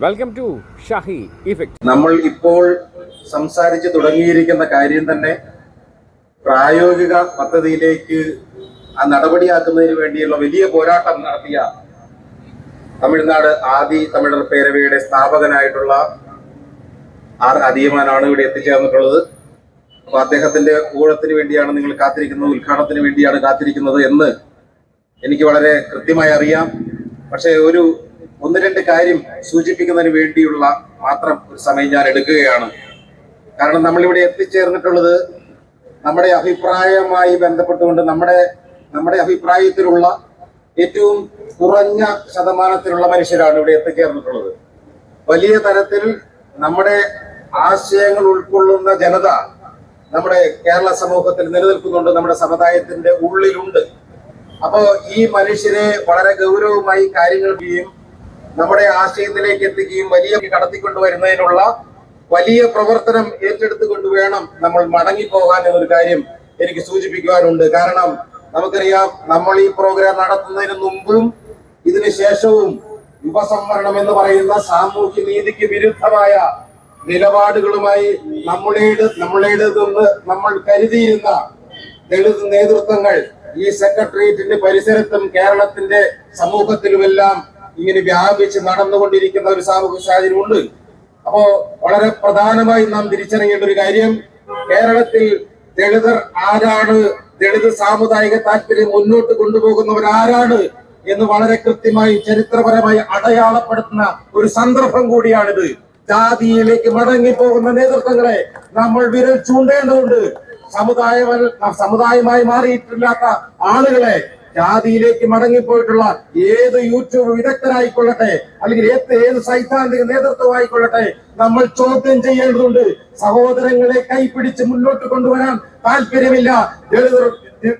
Welcome to Shahi effect നമ്മൾ ഇപ്പോൾ സംസാരിച്ച് തുടങ്ങിയിരിക്കുന്ന കാര്യം തന്നെ പ്രായോഗിക പദ്ധതിയിലേക്ക് ആ നടപടിയാക്കുന്നതിന് വേണ്ടിയുള്ള വലിയ പോരാട്ടം നടത്തിയ തമിഴ്നാട് ആദി തമിഴർ പേരവയുടെ സ്ഥാപകനായിട്ടുള്ള ആർ അധിയമാനാണ് ഇവിടെ എത്തിച്ചേർന്നിട്ടുള്ളത്. അപ്പൊ അദ്ദേഹത്തിന്റെ ഊഴത്തിന് വേണ്ടിയാണ് നിങ്ങൾ കാത്തിരിക്കുന്നത് ഉദ്ഘാടനത്തിന് വേണ്ടിയാണ് കാത്തിരിക്കുന്നത് എന്ന് എനിക്ക് വളരെ കൃത്യമായി അറിയാം. പക്ഷേ ഒരു ഒന്ന് രണ്ട് കാര്യം സൂചിപ്പിക്കുന്നതിന് വേണ്ടിയുള്ള മാത്രം ഒരു സമയം ഞാൻ എടുക്കുകയാണ്. കാരണം നമ്മളിവിടെ എത്തിച്ചേർന്നിട്ടുള്ളത് നമ്മുടെ അഭിപ്രായവുമായി ബന്ധപ്പെട്ടുകൊണ്ട് നമ്മുടെ നമ്മുടെ അഭിപ്രായത്തിലുള്ള ഏറ്റവും കുറഞ്ഞ ശതമാനത്തിലുള്ള മനുഷ്യരാണ് ഇവിടെ എത്തിച്ചേർന്നിട്ടുള്ളത്. വലിയ തരത്തിൽ നമ്മുടെ ആശയങ്ങൾ ഉൾക്കൊള്ളുന്ന ജനത നമ്മുടെ കേരള സമൂഹത്തിൽ നിലനിൽക്കുന്നുണ്ട് നമ്മുടെ സമുദായത്തിന്റെ ഉള്ളിലുണ്ട്. അപ്പോ ഈ മനുഷ്യരെ വളരെ ഗൗരവമായി കാര്യങ്ങൾ ചെയ്യും നമ്മുടെ ആശയത്തിലേക്ക് എത്തിക്കുകയും വലിയ കടത്തിക്കൊണ്ടുവരുന്നതിനുള്ള വലിയ പ്രവർത്തനം ഏറ്റെടുത്തുകൊണ്ട് വേണം നമ്മൾ മടങ്ങിപ്പോകാൻ എന്നൊരു കാര്യം എനിക്ക് സൂചിപ്പിക്കുവാനുണ്ട്. കാരണം നമുക്കറിയാം നമ്മൾ ഈ പ്രോഗ്രാം നടത്തുന്നതിന് മുമ്പും ഇതിനു ശേഷവും യുവസംവരണം എന്ന് പറയുന്ന സാമൂഹ്യ നീതിക്ക് വിരുദ്ധമായ നിലപാടുകളുമായി നമ്മളേട് നമ്മളേട് നിന്ന് നമ്മൾ കരുതിയിരുന്ന ദളിത് നേതൃത്വങ്ങൾ ഈ സെക്രട്ടേറിയറ്റിന്റെ പരിസരത്തും കേരളത്തിന്റെ സമൂഹത്തിലുമെല്ലാം ഇങ്ങനെ വ്യാപിച്ച് നടന്നുകൊണ്ടിരിക്കുന്ന ഒരു സാമൂഹ്യ സാഹചര്യമുണ്ട് അപ്പോ വളരെ പ്രധാനമായി നാം തിരിച്ചറിയേണ്ട ഒരു കാര്യം കേരളത്തിൽ ദളിതർ ആരാണ് ദളിത് സാമുദായിക താല്പര്യം മുന്നോട്ട് കൊണ്ടുപോകുന്നവർ ആരാണ് എന്ന് വളരെ കൃത്യമായി ചരിത്രപരമായി അടയാളപ്പെടുത്തുന്ന ഒരു സന്ദർഭം കൂടിയാണിത്. ജാതിയിലേക്ക് മടങ്ങിപ്പോകുന്ന നേതൃത്വങ്ങളെ നമ്മൾ വിരൽ ചൂണ്ടേണ്ടതുണ്ട്. സമുദായ സമുദായമായി മാറിയിട്ടില്ലാത്ത ആളുകളെ ജാതിയിലേക്ക് മടങ്ങിപ്പോയിട്ടുള്ള ഏത് യൂട്യൂബ് വിദഗ്ധരായിക്കൊള്ളട്ടെ അല്ലെങ്കിൽ ഏത് ഏത് സൈദ്ധാന്തിക നേതൃത്വമായിക്കൊള്ളട്ടെ നമ്മൾ ചോദ്യം ചെയ്യേണ്ടതുണ്ട്. സഹോദരങ്ങളെ കൈപിടിച്ച് മുന്നോട്ട് കൊണ്ടുവരാൻ താല്പര്യമില്ല. ദളിതർ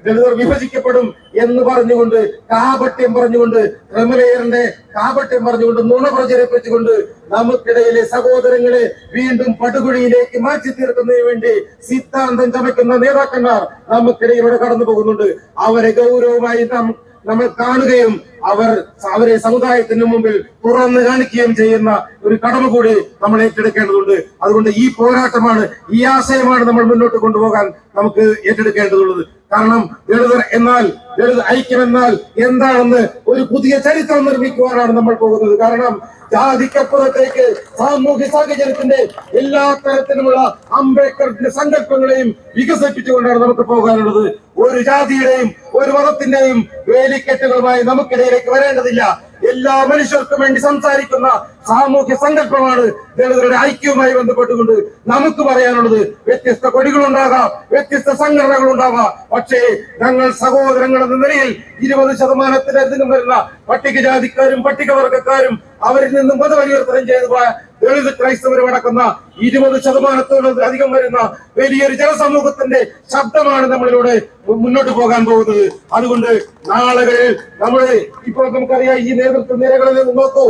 ദളിതർ വിഭജിക്കപ്പെടും എന്ന് പറഞ്ഞുകൊണ്ട് കാപട്യം പറഞ്ഞുകൊണ്ട് ക്രമലേയറിന്റെ കാപട്യം പറഞ്ഞുകൊണ്ട് നുണ പ്രചരിപ്പിച്ചുകൊണ്ട് നമുക്കിടയിലെ സഹോദരങ്ങളെ വീണ്ടും പടുകുഴിയിലേക്ക് മാറ്റി തീർക്കുന്നതിന് വേണ്ടി സിദ്ധാന്തം ചമയ്ക്കുന്ന നേതാക്കന്മാർ നമുക്കിടയിലൂടെ കടന്നു പോകുന്നുണ്ട് അവരെ ഗൗരവമായി നാം നമ്മൾ കാണുകയും അവർ അവരെ സമുദായത്തിന് മുമ്പിൽ തുറന്നു കാണിക്കുകയും ചെയ്യുന്ന ഒരു കടമ കൂടി നമ്മൾ ഏറ്റെടുക്കേണ്ടതുണ്ട്. അതുകൊണ്ട് ഈ പോരാട്ടമാണ് ഈ ആശയമാണ് നമ്മൾ മുന്നോട്ട് കൊണ്ടുപോകാൻ നമുക്ക് ഏറ്റെടുക്കേണ്ടതുള്ളത്. കാരണം ദളിതർ എന്നാൽ ദളിത് ഐക്യം എന്നാൽ എന്താണെന്ന് ഒരു പുതിയ ചരിത്രം നിർമ്മിക്കുവാനാണ് നമ്മൾ പോകുന്നത്. കാരണം ജാതിക്കപ്പുറത്തേക്ക് സാമൂഹ്യ സാഹചര്യത്തിന്റെ എല്ലാ തരത്തിലുമുള്ള അംബേദ്കറിന്റെ സങ്കല്പങ്ങളെയും വികസിപ്പിച്ചുകൊണ്ടാണ് നമുക്ക് പോകാനുള്ളത്. ഒരു ജാതിയുടെയും ഒരു മതത്തിന്റെയും വേലിക്കെട്ടുകളുമായി നമുക്കിടയിലേക്ക് വരേണ്ടതില്ല. എല്ലാ മനുഷ്യർക്കും വേണ്ടി സംസാരിക്കുന്ന സാമൂഹ്യ സങ്കല്പമാണ് ദളിതരുടെ ഐക്യവുമായി ബന്ധപ്പെട്ടുകൊണ്ട് നമുക്ക് പറയാനുള്ളത് വ്യത്യസ്ത കൊടികളുണ്ടാകാം വ്യത്യസ്ത സംഘടനകൾ ഉണ്ടാകാം പക്ഷേ ഞങ്ങൾ സഹോദരങ്ങൾ എന്ന നിലയിൽ ഇരുപത് ശതമാനത്തിലധികം വരുന്ന പട്ടികജാതിക്കാരും പട്ടികവർഗക്കാരും അവരിൽ നിന്നും മതപരിവർത്തനം ചെയ്തു പോയ ദളിത് ക്രൈസ്തവരും അടക്കുന്ന ഇരുപത് ശതമാനത്തോളം അധികം വരുന്ന വലിയൊരു ജനസമൂഹത്തിന്റെ ശബ്ദമാണ് നമ്മളിലൂടെ മുന്നോട്ട് പോകാൻ പോകുന്നത്. അതുകൊണ്ട് നാളുകളിൽ നമ്മൾ ഇപ്പോൾ നമുക്കറിയാം ഈ നേതൃത്വ നിരകളിൽ നിന്ന് നോക്കൂ.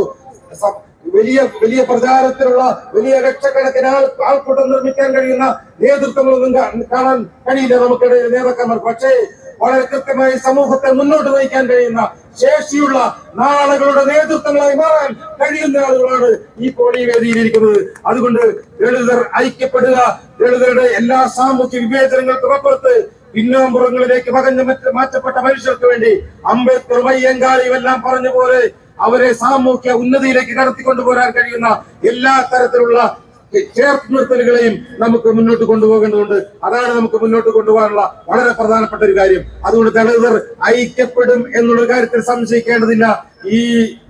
വലിയ വലിയ പ്രചാരത്തിലുള്ള വലിയ ലക്ഷക്കണക്കിന് ആൾ ആൾക്കൂട്ടം നിർമ്മിക്കാൻ കഴിയുന്ന നേതൃത്വങ്ങളൊന്നും കാണാൻ കഴിയില്ല നമുക്കിടയിൽ നേതാക്കന്മാർ. പക്ഷേ വളരെ കൃത്യമായി സമൂഹത്തെ മുന്നോട്ട് നയിക്കാൻ കഴിയുന്ന ശേഷിയുള്ള നാളുകളുടെ നേതൃത്വങ്ങളായി മാറാൻ കഴിയുന്ന ആളുകളാണ് ഈ പോളി വേദിയിലിരിക്കുന്നത്. അതുകൊണ്ട് ദളിതർ ഐക്യപ്പെടുക ദളിതരുടെ എല്ലാ സാമൂഹ്യ വിവേചനങ്ങൾ തുറപ്പുറത്ത് പിന്നോമ്പുറങ്ങളിലേക്ക് പകഞ്ഞു മാറ്റപ്പെട്ട മനുഷ്യർക്ക് വേണ്ടി അംബേദ്കർ വയ്യങ്കാളിയും എല്ലാം പറഞ്ഞ പോലെ അവരെ സാമൂഹ്യ ഉന്നതിയിലേക്ക് കടത്തിക്കൊണ്ടുപോരാൻ കഴിയുന്ന എല്ലാ തരത്തിലുള്ള ചേർത്ത് നിർത്തലുകളെയും നമുക്ക് മുന്നോട്ട് കൊണ്ടുപോകേണ്ടതുണ്ട്. അതാണ് നമുക്ക് മുന്നോട്ട് കൊണ്ടുപോകാനുള്ള വളരെ പ്രധാനപ്പെട്ട ഒരു കാര്യം. അതുകൊണ്ട് ദളിതർ ഐക്യപ്പെടും എന്നുള്ള കാര്യത്തിൽ സംശയിക്കേണ്ടതില്ല. ഈ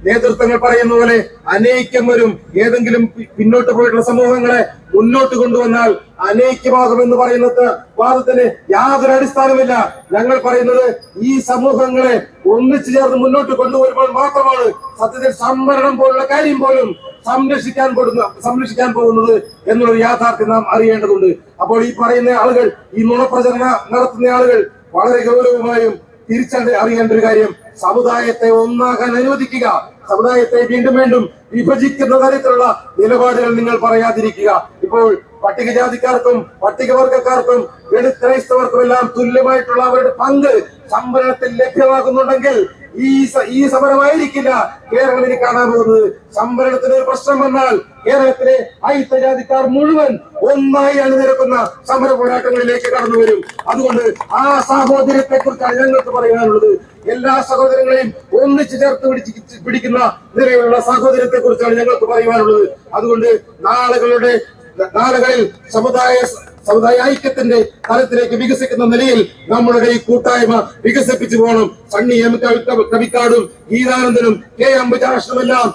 നേതൃത്വങ്ങൾ പറയുന്ന പോലെ അനൈക്യം വരും ഏതെങ്കിലും പിന്നോട്ട് പോയിട്ടുള്ള സമൂഹങ്ങളെ മുന്നോട്ട് കൊണ്ടുവന്നാൽ അനൈക്യമാകുമെന്ന് പറയുന്നത് വാദത്തിന് യാതൊരു അടിസ്ഥാനമില്ല ഞങ്ങൾ പറയുന്നത് ഈ സമൂഹങ്ങളെ ഒന്നിച്ചു ചേർന്ന് മുന്നോട്ട് കൊണ്ടുവരുമ്പോൾ മാത്രമാണ് സത്യത്തിൽ സംവരണം പോലുള്ള കാര്യം പോലും സംരക്ഷിക്കാൻ കൊടുക്കുന്ന സംരക്ഷിക്കാൻ പോകുന്നത് എന്നുള്ള യാഥാർത്ഥ്യം നാം അറിയേണ്ടതുണ്ട്. അപ്പോൾ ഈ പറയുന്ന ആളുകൾ ഈ നുണപ്രചരണ നടത്തുന്ന ആളുകൾ വളരെ ഗൗരവമായും തിരിച്ചറി അറിയേണ്ട ഒരു കാര്യം സമുദായത്തെ ഒന്നാകാൻ അനുവദിക്കുക. സമുദായത്തെ വീണ്ടും വീണ്ടും വിഭജിക്കുന്ന തരത്തിലുള്ള നിലപാടുകൾ നിങ്ങൾ പറയാതിരിക്കുക. ഇപ്പോൾ പട്ടികജാതിക്കാർക്കും പട്ടികവർഗക്കാർക്കും ദളിത് ക്രൈസ്തവർക്കും എല്ലാം തുല്യമായിട്ടുള്ള അവരുടെ പങ്ക് സംവരണത്തിൽ ലഭ്യമാകുന്നുണ്ടെങ്കിൽ ഈ ഈ സമരമായിരിക്കില്ല. കേരളം ഇനി കാണാൻ പോകുന്നത് സംവരണത്തിന് ഒരു പ്രശ്നം വന്നാൽ കേരളത്തിലെ ഐത്തജാതിക്കാർ മുഴുവൻ ഒന്നായി അണിനിരക്കുന്ന സമര പോരാട്ടങ്ങളിലേക്ക് കടന്നു വരും. അതുകൊണ്ട് ആ സാഹോദര്യത്തെ കുറിച്ചാണ് ഞങ്ങൾക്ക് പറയാനുള്ളത്. എല്ലാ സഹോദരങ്ങളെയും ഒന്നിച്ചു ചേർത്ത് പിടിച്ച് പിടിക്കുന്ന നിലയിലുള്ള സാഹോദര്യത്തെ കുറിച്ചാണ് ഞങ്ങൾക്ക് പറയാനുള്ളത് അതുകൊണ്ട് നാളുകളുടെ നാളുകളിൽ സമുദായ സമുദായ ഐക്യത്തിന്റെ തലത്തിലേക്ക് വികസിക്കുന്ന നിലയിൽ നമ്മളുടെ ഈ കൂട്ടായ്മ വികസിപ്പിച്ചു പോകണം. സണ്ണി എം കവി- കവിക്കാടും ഗീതാനന്ദനും കെ അംബുജാഷനുമെല്ലാം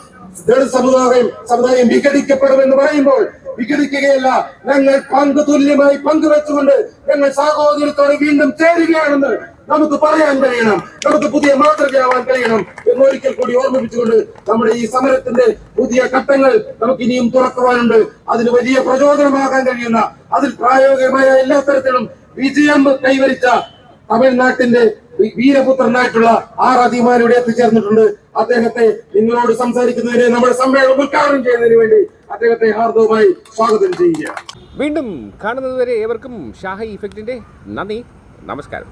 ദളിത് സമുദായം സമുദായം വിഘടിക്കപ്പെടുമെന്ന് പറയുമ്പോൾ വിഘടിക്കുകയല്ല ഞങ്ങൾ പങ്ക് തുല്യമായി പങ്കുവെച്ചുകൊണ്ട് ഞങ്ങൾ സാഹോദര്യത്തോടെ വീണ്ടും ചേരുകയാണെന്ന് നമുക്ക് പറയാൻ കഴിയണം. നമുക്ക് പുതിയ മാതൃകയാവാൻ കഴിയണം എന്ന് ഒരിക്കൽ കൂടി ഓർമ്മിപ്പിച്ചുകൊണ്ട് നമ്മുടെ ഈ സമരത്തിന്റെ പുതിയ ഘട്ടങ്ങൾ നമുക്ക് ഇനിയും തുറക്കുവാനുണ്ട്. അതിന് വലിയ പ്രചോദനമാകാൻ കഴിയുന്ന അതിൽ പ്രായോഗികമായ എല്ലാ തരത്തിലും വിജയം കൈവരിച്ച തമിഴ്നാട്ടിന്റെ വീരപുത്രനായിട്ടുള്ള ആർ അധിമാൻ ഇവിടെ എത്തിച്ചേർന്നിട്ടുണ്ട്. അദ്ദേഹത്തെ നിങ്ങളോട് സംസാരിക്കുന്നതിന് നമ്മുടെ സമ്മേളനം ഉദ്ഘാടനം ചെയ്യുന്നതിന് വേണ്ടി അദ്ദേഹത്തെ ഹാർദവുമായി സ്വാഗതം ചെയ്യുക വീണ്ടും കാണുന്നതുവരെ ഏവർക്കും ഷാഹി ഇഫക്റ്റിന്റെ നന്ദി നമസ്കാരം.